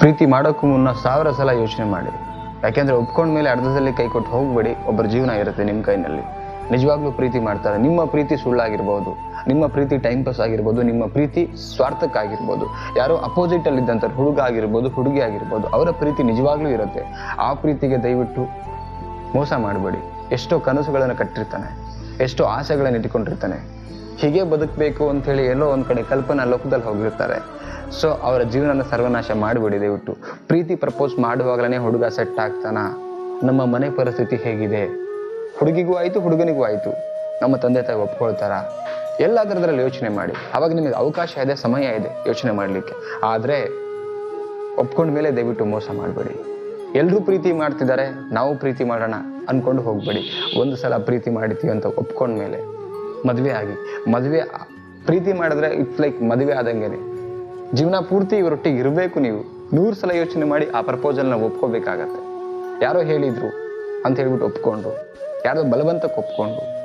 ಪ್ರೀತಿ ಮಾಡೋಕ್ಕೂ ಮುನ್ನ ಸಾವಿರ ಸಲ ಯೋಚನೆ ಮಾಡಿ. ಯಾಕೆಂದರೆ ಒಪ್ಕೊಂಡ ಮೇಲೆ ಅರ್ಧದಲ್ಲಿ ಕೈ ಕೊಟ್ಟು ಹೋಗ್ಬೇಡಿ, ಒಬ್ಬರ ಜೀವನ ಇರುತ್ತೆ ನಿಮ್ಮ ಕೈನಲ್ಲಿ. ನಿಜವಾಗ್ಲೂ ಪ್ರೀತಿ ಮಾಡ್ತಾರೆ. ನಿಮ್ಮ ಪ್ರೀತಿ ಸುಳ್ಳಾಗಿರ್ಬೋದು, ನಿಮ್ಮ ಪ್ರೀತಿ ಟೈಮ್ ಪಾಸ್ ಆಗಿರ್ಬೋದು, ನಿಮ್ಮ ಪ್ರೀತಿ ಸ್ವಾರ್ಥಕ್ಕಾಗಿರ್ಬೋದು. ಯಾರೋ ಅಪೋಸಿಟಲ್ಲಿ ಇದ್ದಂಥ ಹುಡುಗ ಆಗಿರ್ಬೋದು, ಹುಡುಗಿ ಆಗಿರ್ಬೋದು, ಅವರ ಪ್ರೀತಿ ನಿಜವಾಗ್ಲೂ ಇರುತ್ತೆ. ಆ ಪ್ರೀತಿಗೆ ದಯವಿಟ್ಟು ಮೋಸ ಮಾಡಬೇಡಿ. ಎಷ್ಟೋ ಕನಸುಗಳನ್ನು ಕಟ್ಟಿರ್ತಾನೆ, ಎಷ್ಟೋ ಆಸೆಗಳನ್ನು ಇಟ್ಕೊಂಡಿರ್ತಾನೆ ಹೀಗೆ ಬದುಕಬೇಕು ಹೇಳಿ ಎಲ್ಲೋ ಒಂದು ಕಡೆ ಕಲ್ಪನಾ ಲೋಕದಲ್ಲಿ ಹೋಗಿರ್ತಾರೆ. ಸೊ ಅವರ ಜೀವನನ ಸರ್ವನಾಶ ಮಾಡಿಬಿಡಿ ದಯವಿಟ್ಟು. ಪ್ರೀತಿ ಪ್ರಪೋಸ್ ಮಾಡುವಾಗಲೇ ಹುಡುಗ ಸೆಟ್ ಆಗ್ತಾನ? ನಮ್ಮ ಮನೆ ಪರಿಸ್ಥಿತಿ ಹೇಗಿದೆ? ಹುಡುಗಿಗೂ ಆಯಿತು, ಹುಡುಗನಿಗೂ ಆಯಿತು. ನಮ್ಮ ತಂದೆ ತಾಯಿ ಒಪ್ಕೊಳ್ತಾರ? ಎಲ್ಲದರದ್ರಲ್ಲಿ ಯೋಚನೆ ಮಾಡಿ. ಅವಾಗ ನಿಮಗೆ ಅವಕಾಶ ಇದೆ, ಸಮಯ ಇದೆ ಯೋಚನೆ ಮಾಡಲಿಕ್ಕೆ. ಆದರೆ ಒಪ್ಕೊಂಡ ಮೇಲೆ ದಯವಿಟ್ಟು ಮೋಸ ಮಾಡಬೇಡಿ. ಎಲ್ಲರೂ ಪ್ರೀತಿ ಮಾಡ್ತಿದ್ದಾರೆ, ನಾವು ಪ್ರೀತಿ ಮಾಡೋಣ ಅಂದ್ಕೊಂಡು ಹೋಗ್ಬೇಡಿ. ಒಂದು ಸಲ ಪ್ರೀತಿ ಮಾಡಿತೀವಿ ಅಂತ ಒಪ್ಕೊಂಡ ಮೇಲೆ. ಮದುವೆ ಆಗಿ. ಮದುವೆ ಪ್ರೀತಿ ಮಾಡಿದ್ರೆ ಇಟ್ಸ್ ಲೈಕ್ ಮದುವೆ ಆದಂಗೆನೆ. ಜೀವನ ಪೂರ್ತಿ ಇವರೊಟ್ಟಿಗೆ ಇರಬೇಕು ನೀವು. ನೂರು ಸಲ ಯೋಚನೆ ಮಾಡಿ ಆ ಪ್ರಪೋಸಲ್ನ ಒಪ್ಕೋಬೇಕಾಗತ್ತೆ. ಯಾರೋ ಹೇಳಿದ್ರು ಅಂತ ಹೇಳ್ಬಿಟ್ಟು ಒಪ್ಕೊಂಡ್ರು. ಯಾರೋ ಬಲವಂತಕ್ಕೆ ಒಪ್ಕೊಂಡು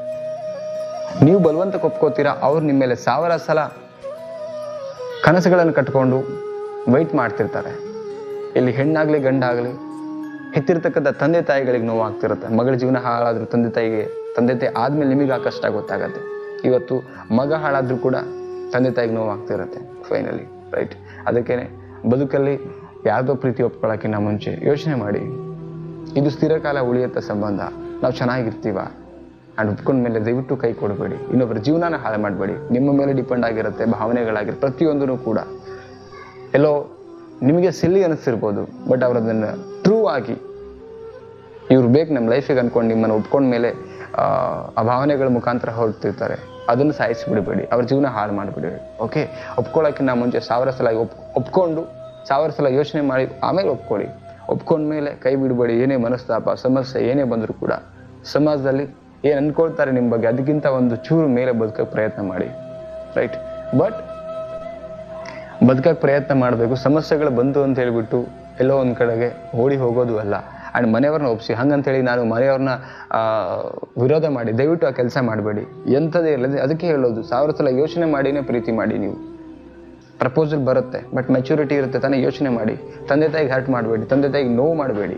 ನೀವು ಬಲವಂತಕ್ಕೆ ಒಪ್ಕೋತೀರಾ? ಅವ್ರು ನಿಮ್ಮ ಮೇಲೆ ಸಾವಿರ ಸಲ ಕನಸುಗಳನ್ನು ಕಟ್ಕೊಂಡು ವೈಟ್ ಮಾಡ್ತಿರ್ತಾರೆ. ಇಲ್ಲಿ ಹೆಣ್ಣಾಗಲಿ ಗಂಡಾಗ್ಲಿ ಹೆತ್ತಿರ್ತಕ್ಕಂಥ ತಂದೆ ತಾಯಿಗಳಿಗೆ ನೋವಾಗ್ತಿರುತ್ತೆ. ಮಗಳ ಜೀವನ ಹಾಳಾದರೂ ತಂದೆ ತಾಯಿಗೆ, ತಂದೆ ತಾಯಿ ಆದಮೇಲೆ ನಿಮಗೆ ಆ ಕಷ್ಟ ಗೊತ್ತಾಗತ್ತೆ. ಇವತ್ತು ಮಗ ಹಾಳಾದರೂ ಕೂಡ ತಂದೆ ತಾಯಿಗೆ ನೋವಾಗ್ತಿರುತ್ತೆ ಫೈನಲಿ ರೈಟ್ ಅದಕ್ಕೆ ಬದುಕಲ್ಲಿ ಯಾರ್ದೋ ಪ್ರೀತಿ ಒಪ್ಕೊಳ್ಳೋಕ್ಕಿಂತ ಮುಂಚೆ ಯೋಚನೆ ಮಾಡಿ. ಇದು ಸ್ಥಿರಕಾಲ ಉಳಿಯುತ್ತ ಸಂಬಂಧ. ನಾವು ಚೆನ್ನಾಗಿರ್ತೀವ. ಆ್ಯಂಡ್ ಒಪ್ಕೊಂಡ ಮೇಲೆ ದಯವಿಟ್ಟು ಕೈ ಕೊಡಬೇಡಿ. ಇನ್ನೊಬ್ಬರ ಜೀವನ ಹಾಳು ಮಾಡಬೇಡಿ. ನಿಮ್ಮ ಮೇಲೆ ಡಿಪೆಂಡ್ ಆಗಿರುತ್ತೆ ಭಾವನೆಗಳಾಗಿರುತ್ತೆ ಪ್ರತಿಯೊಂದೂ ಕೂಡ. ಎಲ್ಲೋ ನಿಮಗೆ ಸಿಲ್ಲಿ ಅನಿಸ್ತಿರ್ಬೋದು ಬಟ್ ಅವ್ರು ಅದನ್ನು ಟ್ರೂ ಆಗಿ ಇವ್ರು ಬೇಕು ನಮ್ಮ ಲೈಫಿಗೆ ಅಂದ್ಕೊಂಡು ನಿಮ್ಮನ್ನು ಒಪ್ಕೊಂಡ ಮೇಲೆ ಆ, ಭಾವನೆಗಳ ಮುಖಾಂತರ ಹೊರಡ್ತಿರ್ತಾರೆ. ಅದನ್ನು ಸಾಯಿಸಿ ಬಿಡಬೇಡಿ ಅವ್ರ ಜೀವನ ಹಾಳು ಮಾಡಿಬಿಡಿ. ಓಕೆ ಒಪ್ಕೊಳ್ಳೋಕ್ಕಿಂತ ಮುಂಚೆ ಸಾವಿರ ಸಲ ಒಪ್ ಒಪ್ಕೊಂಡು ಸಾವಿರ ಸಲ ಯೋಚನೆ ಮಾಡಿ ಆಮೇಲೆ ಒಪ್ಕೊಳ್ಳಿ. ಒಪ್ಕೊಂಡ್ಮೇಲೆ ಕೈ ಬಿಡಬೇಡಿ. ಏನೇ ಮನಸ್ತಾಪ ಸಮಸ್ಯೆ ಏನೇ ಬಂದರೂ ಕೂಡ ಸಮಾಜದಲ್ಲಿ ಏನು ಅಂದ್ಕೊಳ್ತಾರೆ ನಿಮ್ಮ ಬಗ್ಗೆ ಅದಕ್ಕಿಂತ ಒಂದು ಚೂರು ಮೇಲೆ ಬದುಕೋಕ್ಕೆ ಪ್ರಯತ್ನ ಮಾಡಿ. ರೈಟ್ ಬಟ್ ಬದುಕಕ್ಕೆ ಪ್ರಯತ್ನ ಮಾಡಬೇಕು, ಸಮಸ್ಯೆಗಳು ಬಂತು ಅಂತ ಹೇಳಿಬಿಟ್ಟು ಎಲ್ಲೋ ಒಂದು ಕಡೆಗೆ ಓಡಿ ಹೋಗೋದು ಅಲ್ಲ. ಆ್ಯಂಡ್ ಮನೆಯವ್ರನ್ನ ಒಪ್ಸಿ. ಹಂಗಂತೇಳಿ ನಾನು ಮನೆಯವ್ರನ್ನ ವಿರೋಧ ಮಾಡಿ, ದಯವಿಟ್ಟು ಆ ಕೆಲಸ ಮಾಡಬೇಡಿ. ಎಂಥದೇ ಇರಲಿ, ಅದಕ್ಕೆ ಹೇಳೋದು. ಸಾವಿರ ಸಲ ಯೋಚನೆ ಮಾಡಿನೇ ಪ್ರೀತಿ ಮಾಡಿ ನೀವು. ಪ್ರಪೋಸಲ್ ಬರುತ್ತೆ ಬಟ್ ಮೆಚುರಿಟಿ ಇರುತ್ತೆ ತಾನೇ ಯೋಚನೆ ಮಾಡಿ. ತಂದೆ ತಾಯಿಗೆ ಹರ್ಟ್ ಮಾಡಬೇಡಿ, ತಂದೆ ತಾಯಿಗೆ ನೋವು ಮಾಡಬೇಡಿ.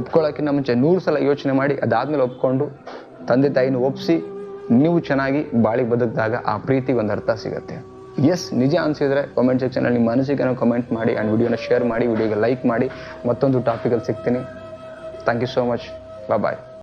ಒಪ್ಕೊಳ್ಳೋಕ್ಕಿಂತ ಮುಂಚೆ ನೂರು ಸಲ ಯೋಚನೆ ಮಾಡಿ, ಅದಾದಮೇಲೆ ಒಪ್ಕೊಂಡು ತಂದೆ ತಾಯಿನ ಒಪ್ಸಿ, ನೀವು ಚೆನ್ನಾಗಿ ಬಾಳಿ ಬದುಕಿದಾಗ ಆ ಪ್ರೀತಿಗೆ ಒಂದು ಅರ್ಥ ಸಿಗುತ್ತೆ. ಎಸ್ ನಿಜ ಅನಿಸಿದ್ರೆ ಕಾಮೆಂಟ್ ಸೆಕ್ಷನಲ್ಲಿ ನಿಮ್ಮ ಅನಿಸಿಕೆನ ಕಮೆಂಟ್ ಮಾಡಿ ಆ್ಯಂಡ್ ವಿಡಿಯೋನ ಶೇರ್ ಮಾಡಿ ವಿಡಿಯೋಗೆ ಲೈಕ್ ಮಾಡಿ, ಮತ್ತೊಂದು ಟಾಪಿಕಲ್ಲಿ ಸಿಗ್ತೀನಿ. Thank you so much bye